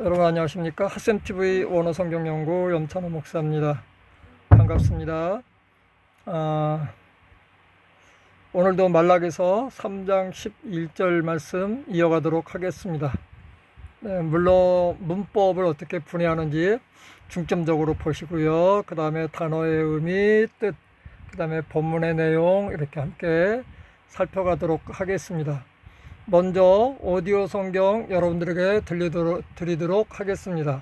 여러분 안녕하십니까? 하센TV 원어 성경연구 염찬호 목사입니다. 반갑습니다. 아, 오늘도 말락에서 3장 11절 말씀 이어가도록 하겠습니다. 네, 물론 문법을 어떻게 분해하는지 중점적으로 보시고요. 그 다음에 단어의 의미 뜻그 다음에 본문의 내용 이렇게 함께 살펴가도록 하겠습니다 먼저 오디오 성경 여러분들에게 들리도록, 드리도록 하겠습니다.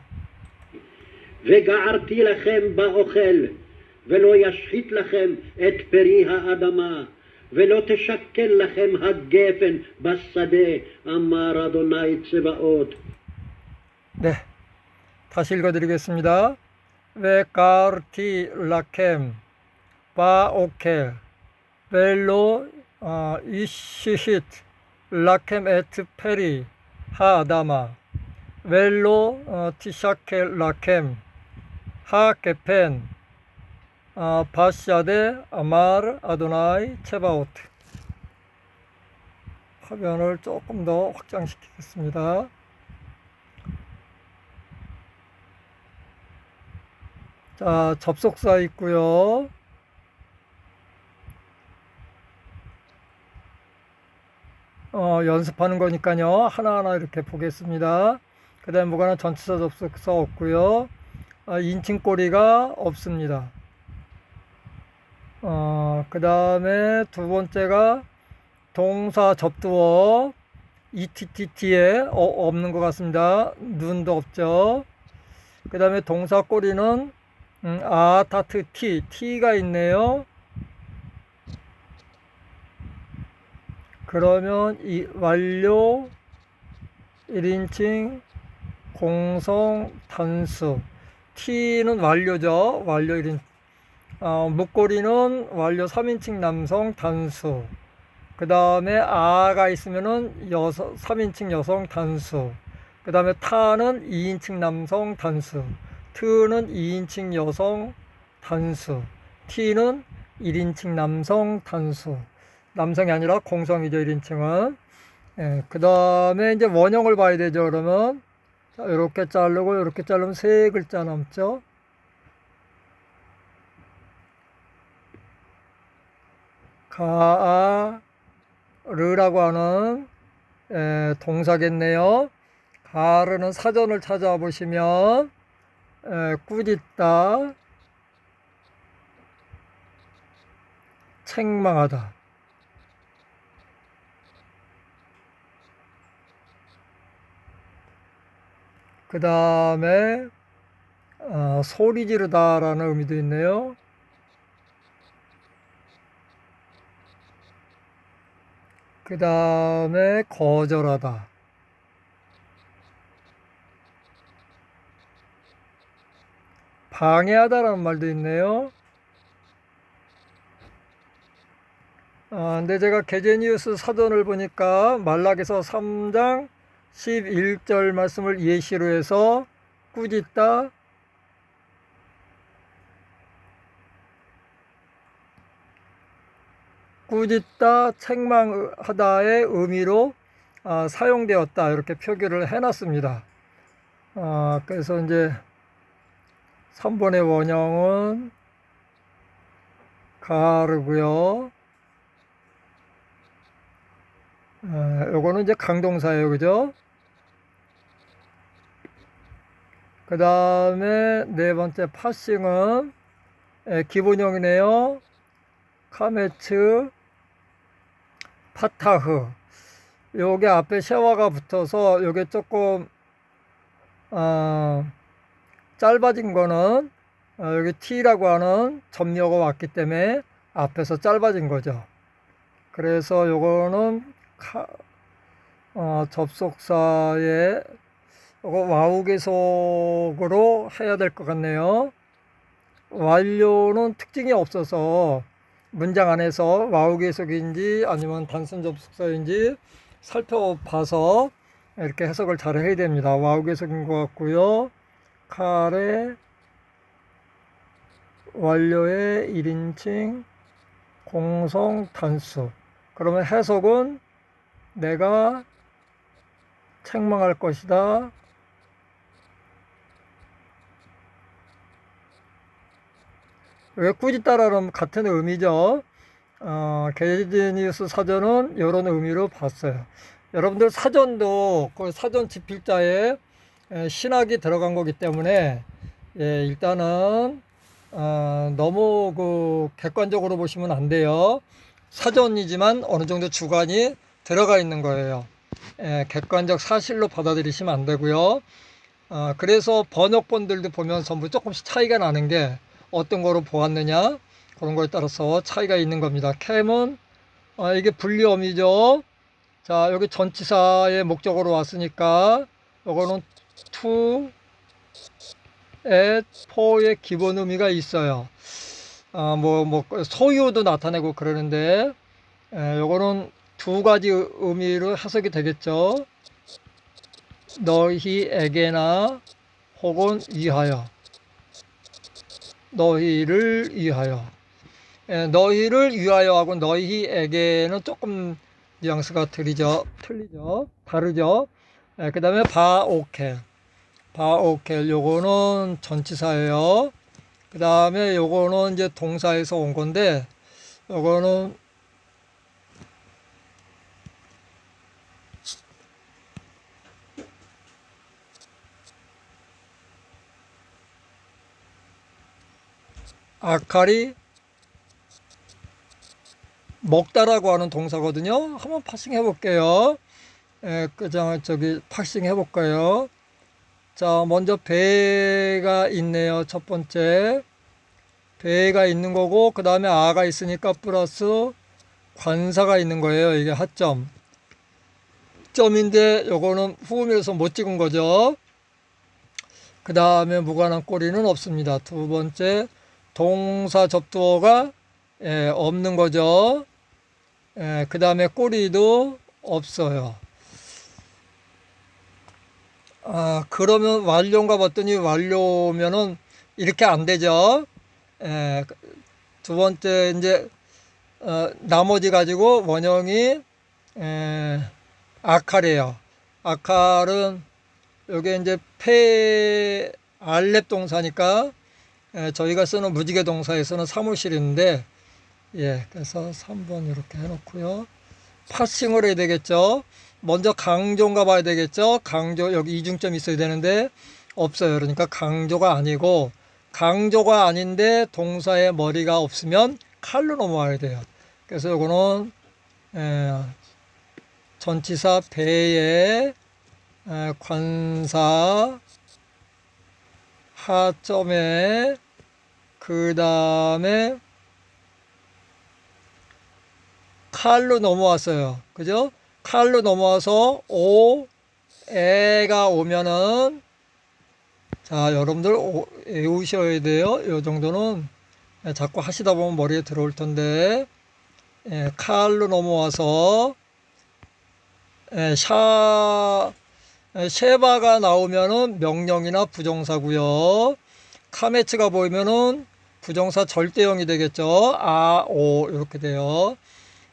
וגערתי לכם באוכל, ולא ישחית לכם את פרי האדמה, ולא תשקל לכם הגפן בשדה, אמר אדוני צבאות. 네, 다시 읽어드리겠습니다. 웨카르티 라 라켐 에트 페리 하아다마 웰로 어, 티샤켈 라켐 하게펜 어, 바샤데 아마르 아도나이 체바오트 화면을 조금 더 확장시키겠습니다. 자, 접속사 있고요. 어, 연습하는 거니까요. 하나하나 이렇게 보겠습니다. 그 다음에 뭐가나 전치사 접속사 없고요. 어, 인칭꼬리가 없습니다. 어, 그 다음에 두 번째가 동사 접두어 ETTT에 어, 없는 것 같습니다. 눈도 없죠. 그 다음에 동사 꼬리는 음, 아, 타트, 티, 티가 있네요. 그러면 이 완료 1인칭 공성 단수. T는 완료죠. 완료 1인 어, 목걸이는 완료 3인칭 남성 단수. 그 다음에 아가 있으면은 여성 3인칭 여성 단수. 그 다음에 타는 2인칭 남성 단수. 트는 2인칭 여성 단수. T는 1인칭 남성 단수 남성이 아니라 공성이죠 1인칭은. 예, 그 다음에 이제 원형을 봐야 되죠 그러면. 자, 이렇게 자르고 이렇게 자르면 세 글자 남죠? 가르라고 하는 예, 동사겠네요. 가르는 사전을 찾아보시면 예, 꾸짖다 책망하다 그 다음에 어, 소리 지르다라는 의미도 있네요. 그 다음에 거절하다. 방해하다라는 말도 있네요. 아, 근데 제가 게제니우스 사전을 보니까 말락에서 3장 11절 말씀을 예시로 해서 꾸짖다 꾸짖다 책망하다의 의미로 아, 사용되었다 이렇게 표기를 해놨습니다. 아, 그래서 이제 3번의 원형은 가르고요. 아, 요거는 이제 강동사예요, 그죠? 그 다음에 네 번째 파싱은 예, 기본형이네요. 카메츠 파타흐 요게 앞에 샤워가 붙어서 요게 조금 어, 짧아진 거는 어, 여기 T라고 하는 점료가 왔기 때문에 앞에서 짧아진 거죠. 그래서 요거는 카, 어, 접속사에 이거 와우 계속으로 해야 될 것 같네요. 완료는 특징이 없어서 문장 안에서 와우 계속인지 아니면 단순 접속사인지 살펴봐서 이렇게 해석을 잘 해야 됩니다. 와우 계속인 것 같고요. 칼에 완료의 1인칭 공성 단수. 그러면 해석은 내가 책망할 것이다. 왜 꾸짖다라는 같은 의미죠. 어, 게지니우스 사전은 이런 의미로 봤어요. 여러분들 사전도 그 사전 집필자에 에, 신학이 들어간 거기 때문에 예, 일단은 어, 너무 그 객관적으로 보시면 안 돼요. 사전이지만 어느 정도 주관이 들어가 있는 거예요. 예, 객관적 사실로 받아들이시면 안 되고요. 어, 그래서 번역본들도 보면 전부 조금씩 차이가 나는 게 어떤 거로 보았느냐 그런 거에 따라서 차이가 있는 겁니다. 캠은 어, 이게 분리어미죠. 자 여기 전치사의 목적으로 왔으니까 요거는 to, at, for의 기본 의미가 있어요. 아, 뭐, 뭐, 소유도 나타내고 그러는데, 에, 요거는 두 가지 의미로 해석이 되겠죠. 너희에게나 혹은 위하여. 너희를 위하여. 에, 너희를 위하여 하고 너희에게는 조금 뉘앙스가 틀리죠. 틀리죠. 다르죠. 그 다음에 바오켈. 바오켈. 요거는 전치사예요. 그 다음에 요거는 이제 동사에서 온 건데, 요거는 아카리 먹다라고 하는 동사거든요. 한번 파싱 해볼게요. 예, 그장 저기 파싱 해볼까요? 자, 먼저 배가 있네요. 첫 번째. 배가 있는 거고, 그 다음에 아가 있으니까 플러스 관사가 있는 거예요. 이게 하점. 점인데, 요거는 후음에서 못 찍은 거죠. 그 다음에 무관한 꼬리는 없습니다. 두 번째, 동사 접두어가 예, 없는 거죠. 예, 그 다음에 꼬리도 없어요. 아, 그러면 완료인가 봤더니 완료면은 이렇게 안 되죠. 예, 두 번째, 이제, 어, 나머지 가지고 원형이, 에, 아칼이에요. 아칼은, 요게 이제 페, 알렙 동사니까, 에, 저희가 쓰는 무지개 동사에서는 사무실인데, 예, 그래서 3번 이렇게 해놓고요. 파싱을 해야 되겠죠. 먼저 강조인가 봐야 되겠죠. 강조, 여기 이중점 있어야 되는데, 없어요. 그러니까 강조가 아니고, 강조가 아닌데 동사의 머리가 없으면 칼로 넘어와야 돼요. 그래서 요거는, 에, 전치사 배의 에, 관사 하점에 그 다음에 칼로 넘어왔어요. 그죠? 칼로 넘어와서 오, 에가 오면은 자, 여러분들 오- 외우셔야 돼요. 이 정도는 예, 자꾸 하시다 보면 머리에 들어올 텐데 예, 칼로 넘어와서 예, 샤 예, 쉐바가 나오면은 명령이나 부정사고요. 카메츠가 보이면은 부정사 절대형이 되겠죠. 아, 오 이렇게 돼요.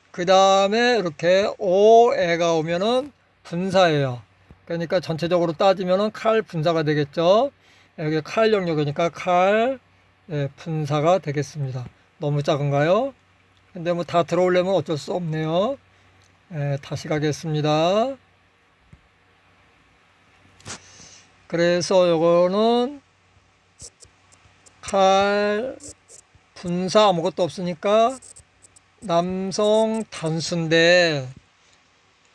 그 다음에 이렇게 오에가 오면은 분사예요. 그러니까 전체적으로 따지면은 칼 분사가 되겠죠. 여기 칼 영역이니까 칼 예, 분사가 되겠습니다. 너무 작은가요? 근데 뭐 다 들어오려면 어쩔 수 없네요. 예, 다시 가겠습니다. 그래서 요거는 칼 분사 아무것도 없으니까 남성 단수인데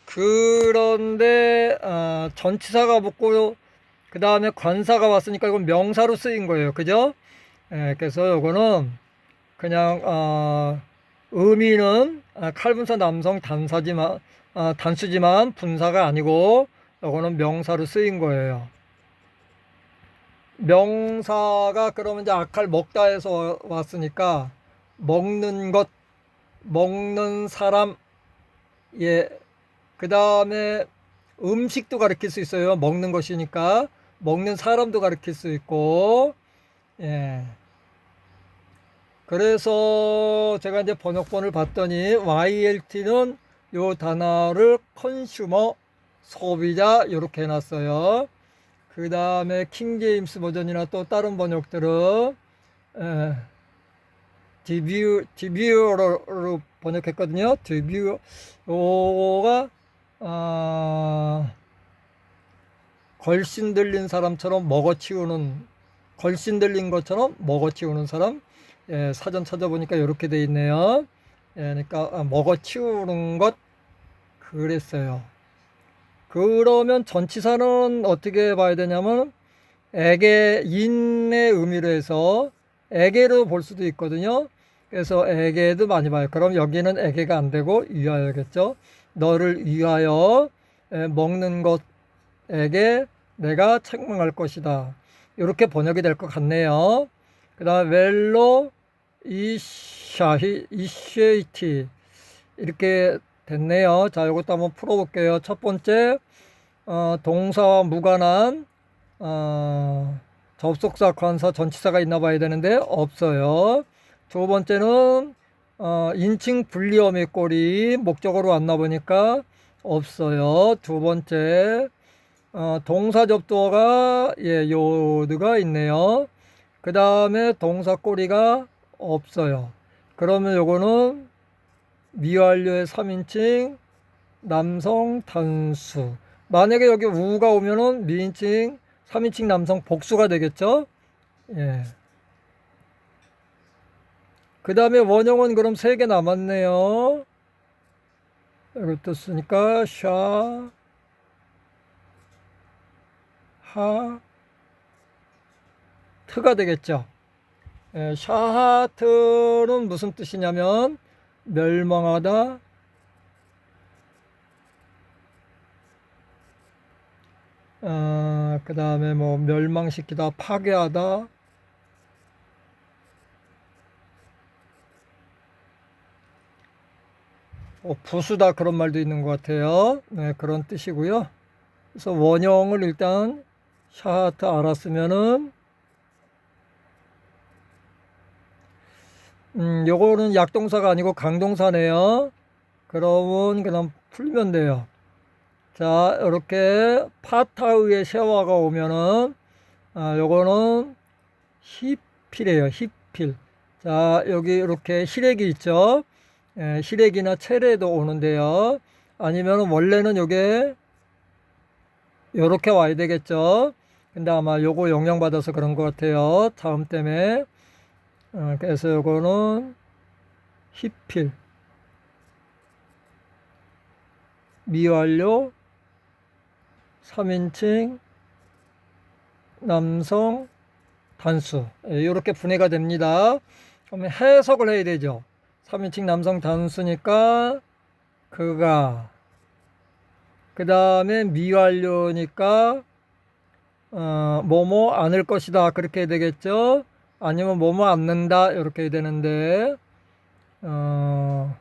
그런데 아, 전치사가 붙고 그 다음에 관사가 왔으니까 이건 명사로 쓰인 거예요. 그죠? 예, 그래서 요거는 그냥 어, 의미는 아, 칼분사 남성 단사지만 아, 단수지만 분사가 아니고 요거는 명사로 쓰인 거예요 명사가 그러면 이제 아칼 먹다에서 왔으니까 먹는 것 먹는 사람, 예, 그 다음에 음식도 가리킬 수 있어요. 먹는 것이니까. 먹는 사람도 가리킬 수 있고, 예. 그래서 제가 이제 번역본을 봤더니 YLT는 요 단어를 컨슈머, 소비자, 이렇게 해놨어요. 그 다음에 킹제임스 버전이나 또 다른 번역들은, 예, 디뷰 디뷰어로 번역했거든요. 디뷰어가 아, 걸신 들린 사람처럼 먹어치우는 걸신 들린 것처럼 먹어치우는 사람 예, 사전 찾아보니까 이렇게 돼 있네요. 예, 그러니까 아, 먹어치우는 것 그랬어요. 그러면 전치사는 어떻게 봐야 되냐면 에게 인의 의미로 해서 에게로 볼 수도 있거든요. 그래서 에게도 많이 봐요. 그럼 여기는 에게가 안 되고 위하여겠죠. 너를 위하여 에, 먹는 것에게 내가 책망할 것이다. 이렇게 번역이 될 것 같네요. 그 다음 웰로 이샤히 이쉐이티 이렇게 됐네요. 자, 이것도 한번 풀어볼게요. 첫 번째 어, 동사와 무관한 어, 접속사, 관사, 전치사가 있나 봐야 되는데 없어요. 두 번째는 어, 인칭 분리어의 꼴이 목적어로 왔나 보니까 없어요. 두 번째 어, 동사 접두어가 예, 요드가 있네요. 그 다음에 동사 꼬리가 없어요. 그러면 요거는 미완료의 3인칭 남성 단수. 만약에 여기 우가 오면은 미인칭 3인칭 남성 복수가 되겠죠? 예. 그 다음에 원형은 그럼 세개 남았네요. 이것도 쓰니까 샤, 하, 트가 되겠죠. 예, 샤하트는 무슨 뜻이냐면 멸망하다, 어, 그 다음에 뭐 멸망시키다, 파괴하다, 어, 부수다 그런 말도 있는 것 같아요. 네, 그런 뜻이고요. 그래서 원형을 일단 샤하트 알았으면은 음, 요거는 약동사가 아니고 강동사네요. 그러면 그냥 풀면 돼요. 자, 이렇게 파타우의 샤와가 오면은 아, 요거는 히필이에요. 히필. 자, 여기 이렇게 시래기 있죠. 예, 시래기나 체레도 오는데요. 아니면 원래는 요게 요렇게 와야 되겠죠. 근데 아마 요거 영향받아서 그런 것 같아요. 다음 때문에. 어, 그래서 요거는 히필. 미완료 3인칭 남성 단수 이렇게 분해가 됩니다. 그러면 해석을 해야 되죠. 3인칭 남성 단수니까 그가 그 다음에 미완료니까 어, 뭐뭐 않을 것이다 그렇게 되겠죠. 아니면 뭐뭐 않는다 이렇게 되는데 어,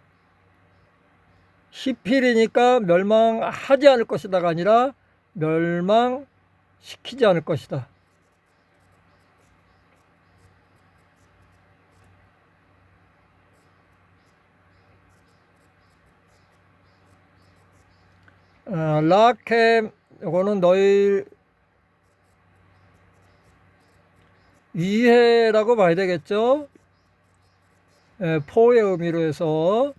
시필이니까 멸망하지 않을 것이다가 아니라 멸망시키지 않을 것이다. 어, 라켐 이거는 너희 이해라고 봐야 되겠죠? 에, 포의 의미로 해서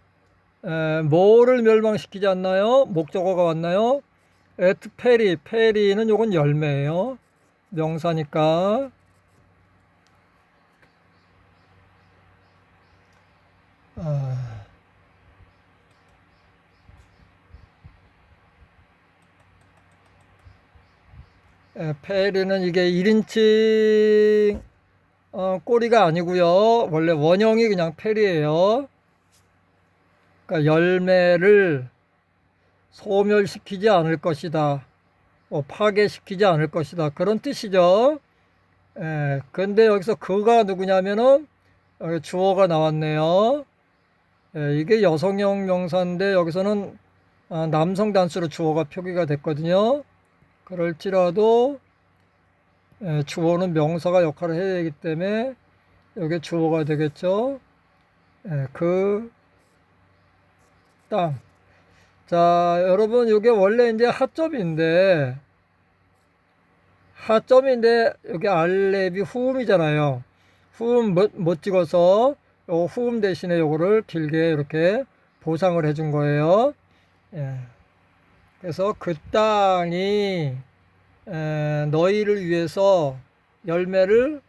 에, 뭐를 멸망시키지 않나요? 목적어가 왔나요? 에트 페리, 페리는 요건 열매예요. 명사니까. 아. 에, 페리는 이게 1인칭 어, 꼬리가 아니고요. 원래 원형이 그냥 페리예요. 그러니까 열매를 소멸시키지 않을 것이다. 뭐 파괴시키지 않을 것이다. 그런 뜻이죠. 예, 근데 여기서 그가 누구냐면은 여기 주어가 나왔네요. 예, 이게 여성형 명사인데 여기서는 아, 남성 단수로 주어가 표기가 됐거든요. 그럴지라도 예, 주어는 명사가 역할을 해야 되기 때문에 여기 주어가 되겠죠. 예, 그 땅. 자, 여러분, 이게 원래 이제 하점인데, 하점인데, 여기 알렙이 후음이잖아요. 후음 못, 못 찍어서 요 후음 대신에 요거를 길게 이렇게 보상을 해준 거예요. 예. 그래서 그 땅이 에, 너희를 위해서 열매를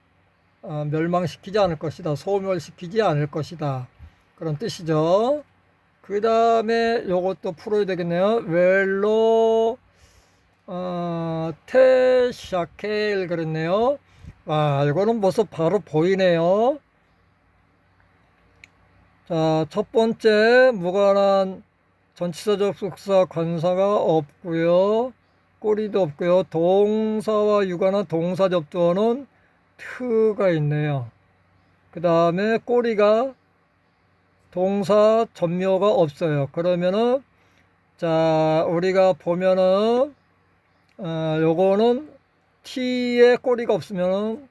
어, 멸망시키지 않을 것이다. 소멸시키지 않을 것이다. 그런 뜻이죠. 그 다음에 요것도 풀어야 되겠네요. 웰로 어, 테샤켈 그랬네요. 와, 이거는 벌써 바로 보이네요. 자, 첫 번째 무관한 전치사적 속사 관사가 없고요. 꼬리도 없고요. 동사와 유관한 동사 접두어는 트가 있네요. 그 다음에 꼬리가 동사 전묘가 없어요. 그러면은 자 우리가 보면은 어, 요거는 T에 꼬리가 없으면은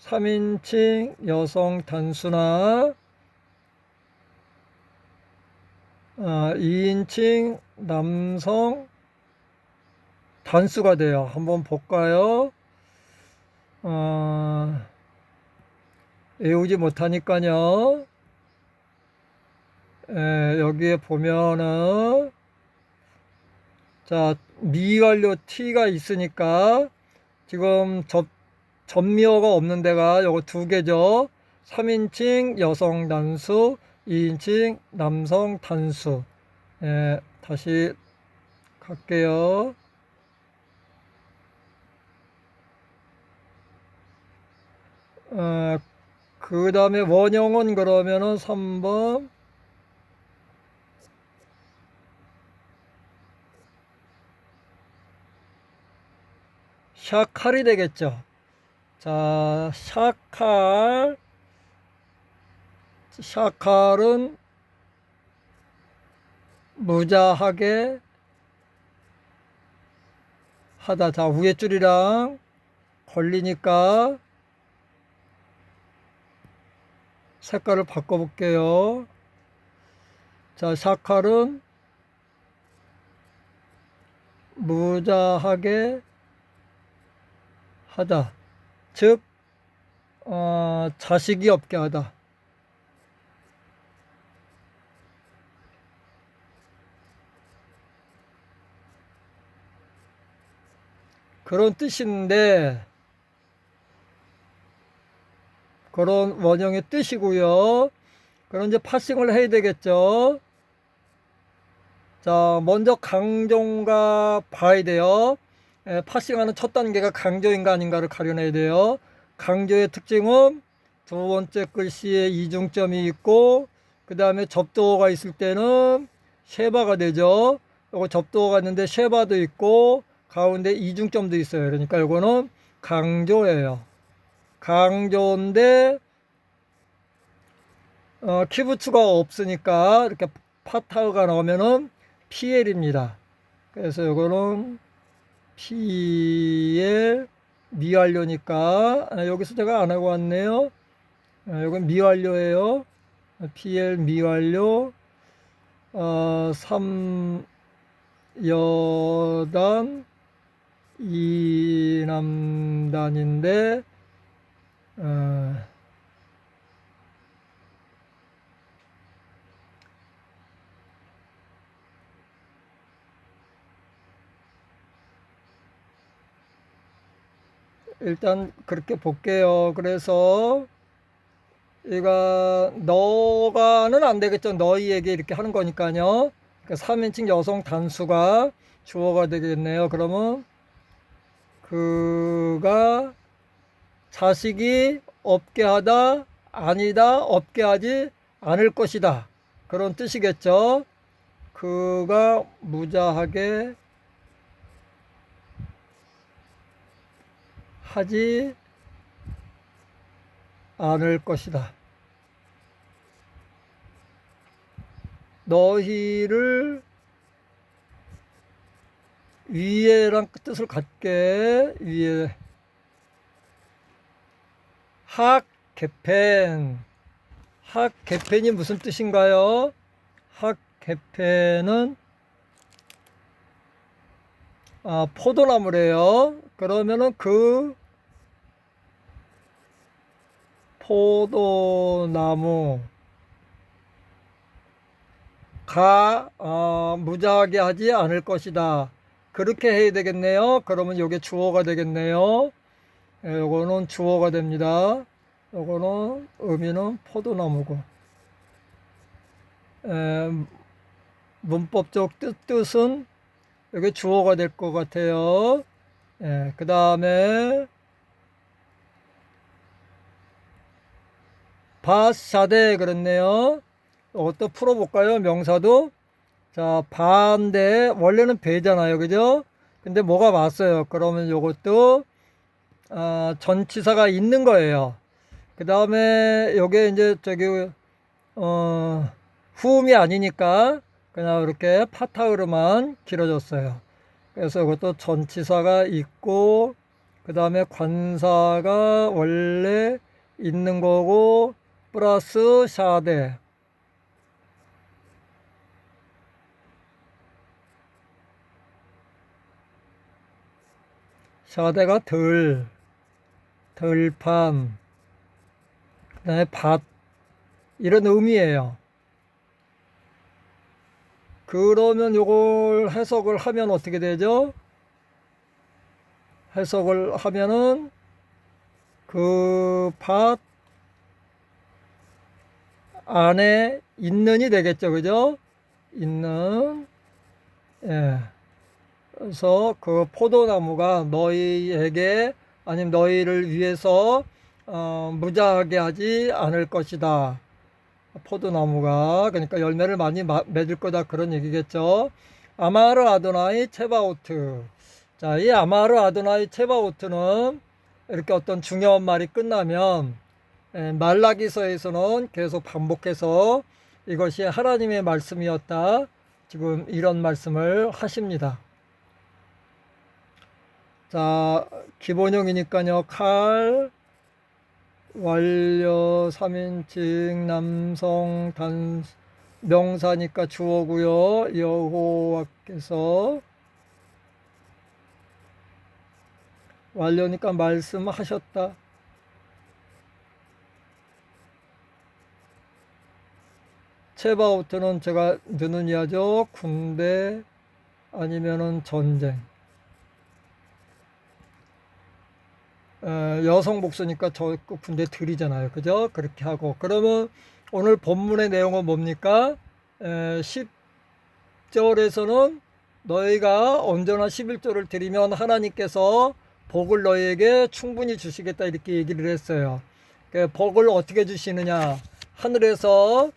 3인칭 여성 단수나 어, 2인칭 남성 단수가 돼요. 한번 볼까요? 어, 외우지 못하니까요. 에, 여기에 보면은 자 미완료 T가 있으니까 지금 접 전미어가 없는 데가 요거 두 개죠. 3인칭 여성 단수, 2인칭 남성 단수. 예, 다시 갈게요. 어, 그 다음에 원형은 그러면은 3번 샤칼이 되겠죠. 자, 샤칼 샤칼은 무자하게 하다. 자, 위에 줄이랑 걸리니까 색깔을 바꿔볼게요. 자, 샤칼은 무자하게 하다. 즉, 어, 자식이 없게 하다. 그런 뜻인데, 그런 원형의 뜻이고요. 그럼 이제 파싱을 해야 되겠죠. 자, 먼저 강조인가 봐야 돼요. 에, 파싱하는 첫 단계가 강조인가 아닌가를 가려내야 돼요. 강조의 특징은 두 번째 글씨에 이중점이 있고, 그 다음에 접두어가 있을 때는 쉐바가 되죠. 요거 접두어가 있는데 쉐바도 있고, 가운데 이중점도 있어요. 그러니까 요거는 강조예요. 강조인데 어, 키부츠가 없으니까 이렇게 파타가 나오면은 PL입니다. 그래서 이거는 PL 미완료니까 아, 여기서 제가 안 하고 왔네요. 아, 이건 미완료예요. PL 미완료 어, 3여단 2남단인데 어, 일단 그렇게 볼게요. 그래서 얘가 너가는 안 되겠죠. 너희에게 이렇게 하는 거니까요. 그러니까 3인칭 여성 단수가 주어가 되겠네요. 그러면 그가 자식이 없게 하다 아니다 없게 하지 않을 것이다. 그런 뜻이겠죠. 그가 무자하게 하지 않을 것이다. 너희를 위에랑 뜻을 갖게 위에 학 개펜 학 개펜이 무슨 뜻인가요? 학 개펜은 아, 포도나무래요. 그러면은 그 포도나무 다 어, 무자하게 하지 않을 것이다. 그렇게 해야 되겠네요. 그러면 요게 주어가 되겠네요. 예, 요거는 주어가 됩니다. 요거는 의미는 포도나무고. 에, 문법적 뜻, 뜻은 여기 주어가 될 것 같아요. 예, 그 다음에 바샤데 그랬네요. 이것도 풀어볼까요? 명사도. 자, 반대. 원래는 배잖아요. 그죠? 근데 뭐가 왔어요. 그러면 요것도, 아, 전치사가 있는 거예요. 그 다음에 요게 이제 저기, 어, 후음이 아니니까 그냥 이렇게 파타으로만 길어졌어요. 그래서 이것도 전치사가 있고, 그 다음에 관사가 원래 있는 거고, 플러스 샤데. 샤데가 덜, 덜판, 그 다음에 밭, 이런 의미예요. 그러면 요걸 해석을 하면 어떻게 되죠? 해석을 하면은 그 밭 안에 있는이 되겠죠. 그죠? 있는 예. 그래서 그 포도나무가 너희에게 아니면 너희를 위해서 어, 무자하게 하지 않을 것이다. 포도나무가 그러니까 열매를 많이 마- 맺을 거다 그런 얘기겠죠. 아마르 아도나이 체바오트. 자, 이 아마르 아도나이 체바오트는 이렇게 어떤 중요한 말이 끝나면 에, 말라기서에서는 계속 반복해서 이것이 하나님의 말씀이었다. 지금 이런 말씀을 하십니다. 자, 기본형이니까요. 칼, 완료, 3인칭, 남성, 단, 명사니까 주어고요. 여호와께서 완료니까 말씀하셨다. 체바우트는 제가 느는 이하죠. 군대 아니면은 전쟁. 여성 복수니까 저그 군대 들이잖아요. 그죠? 그렇게 하고. 그러면 오늘 본문의 내용은 뭡니까? 에, 10절에서는 너희가 언제나 11조를 드리면 하나님께서 복을 너희에게 충분히 주시겠다 이렇게 얘기를 했어요. 그 복을 어떻게 주시느냐? 하늘에서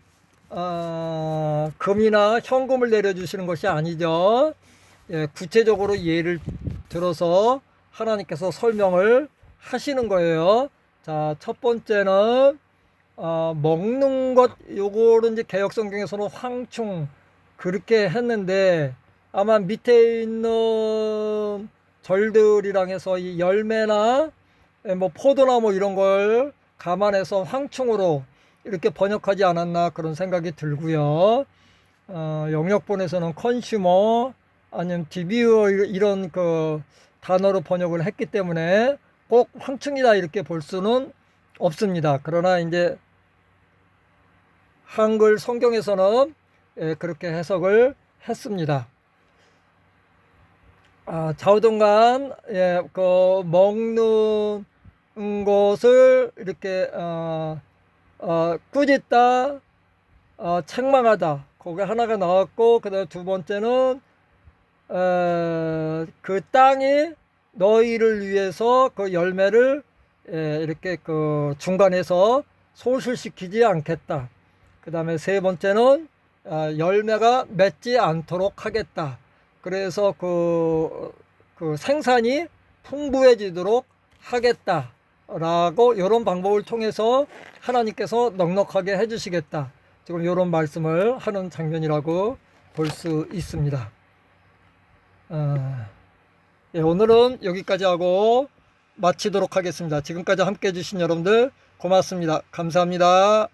어, 금이나 현금을 내려주시는 것이 아니죠. 예, 구체적으로 예를 들어서 하나님께서 설명을 하시는 거예요. 자, 첫 번째는 어, 먹는 것 요거는 이제 개혁 성경에서는 황충 그렇게 했는데 아마 밑에 있는 절들이랑 해서 이 열매나 예, 뭐 포도나 뭐 이런 걸 감안해서 황충으로 이렇게 번역하지 않았나 그런 생각이 들고요. 어, 영역본에서는 컨슈머 아니면 디비어 이런 그 단어로 번역을 했기 때문에 꼭 황충이다 이렇게 볼 수는 없습니다. 그러나 이제 한글 성경에서는 예, 그렇게 해석을 했습니다. 아, 좌우동간 예, 그 먹는 것을 이렇게 어, 어, 꾸짖다, 어, 책망하다. 그게 하나가 나왔고, 그 다음에 두 번째는, 어, 그 땅이 너희를 위해서 그 열매를 예, 이렇게 그 중간에서 소실시키지 않겠다. 그 다음에 세 번째는 아, 열매가 맺지 않도록 하겠다. 그래서 그, 그 생산이 풍부해지도록 하겠다. 라고 이런 방법을 통해서 하나님께서 넉넉하게 해주시겠다. 지금 이런 말씀을 하는 장면이라고 볼 수 있습니다. 아, 예, 오늘은 여기까지 하고 마치도록 하겠습니다. 지금까지 함께 해주신 여러분들 고맙습니다. 감사합니다.